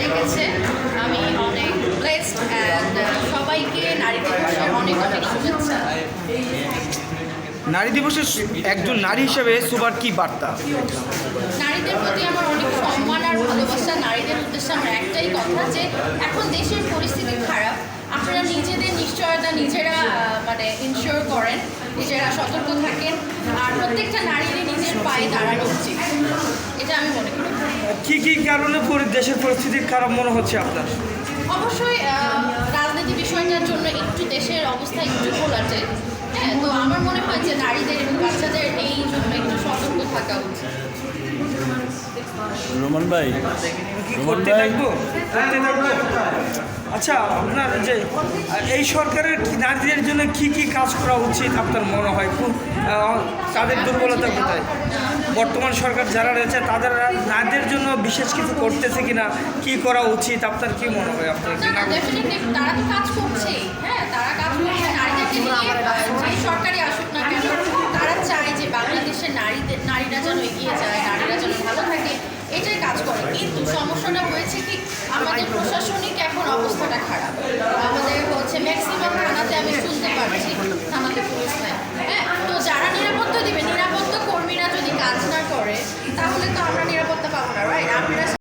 ডেকেছে আমি অনেক অ্যান্ড সবাইকে নারী দিবসের অনেক নারী দিবসে একজন নারী হিসেবে সুবার কি বার্তা? নারীদের প্রতি আমার অনেক সম্মান আর ভালোবাসা। নারীদের উদ্দেশ্যে আমার একটাই কথা যে এখন দেশের পরিস্থিতি খারাপ। আপনারা নিজেদের নিশ্চয়তা নিজেরা মানে ইনশিওর করেন, নিজেরা সতর্ক থাকেন। আর প্রত্যেকটা নারীরই নিজের পায়ে দাঁড়ানো উচিত। এটা আমি মনে করি। কি কি কারণে পরি- দেশের পরিস্থিতি খারাপ মনে হচ্ছে আপনার? অবশ্যই রাজনীতি বিষয়টার জন্য একটু দেশের অবস্থা একটু ঘোলাটে হ্যাঁ তো আমার মনে হয় যে নারীদের এবং বাচ্চাদের এই জন্য একটু সতর্ক থাকা উচিত। রোমান ভাই রোমান করতে ভাই। থাকব? আচ্ছা আপনার যে এই সরকারের কি নারীদের জন্য কি কি কাজ করা উচিত আপনার মনে হয়? তাদের দুর্বলতা কোথায়? বর্তমান সরকার যারা রয়েছে তাদের নারীদের জন্য বিশেষ কিছু করতেছে কিনা? কি করা উচিত? আপনার কি মনে হয়? আপনার তারা তো কাজ হ্যাঁ তারা কাজ করছে সরকারি আসুক না কেন তারা চায় যে বাংলাদেশের নারীদের নারীরা যেন এগিয়ে যায় নারীরা যেন ভালো থাকে এটাই কাজ করে। কিন্তু সমস্যাটা হয়েছে কি আমাদের প্রশাসনিক এখন অবস্থাটা খারাপ। ম্যাক্সিমাম থানাতে আমি শুনতে পারছি, থানাতে পুলিশ নাই। হ্যাঁ তো যারা নিরাপত্তা দিবে, নিরাপত্তা কর্মীরা যদি কাজ না করে, তাহলে তো আমরা নিরাপত্তা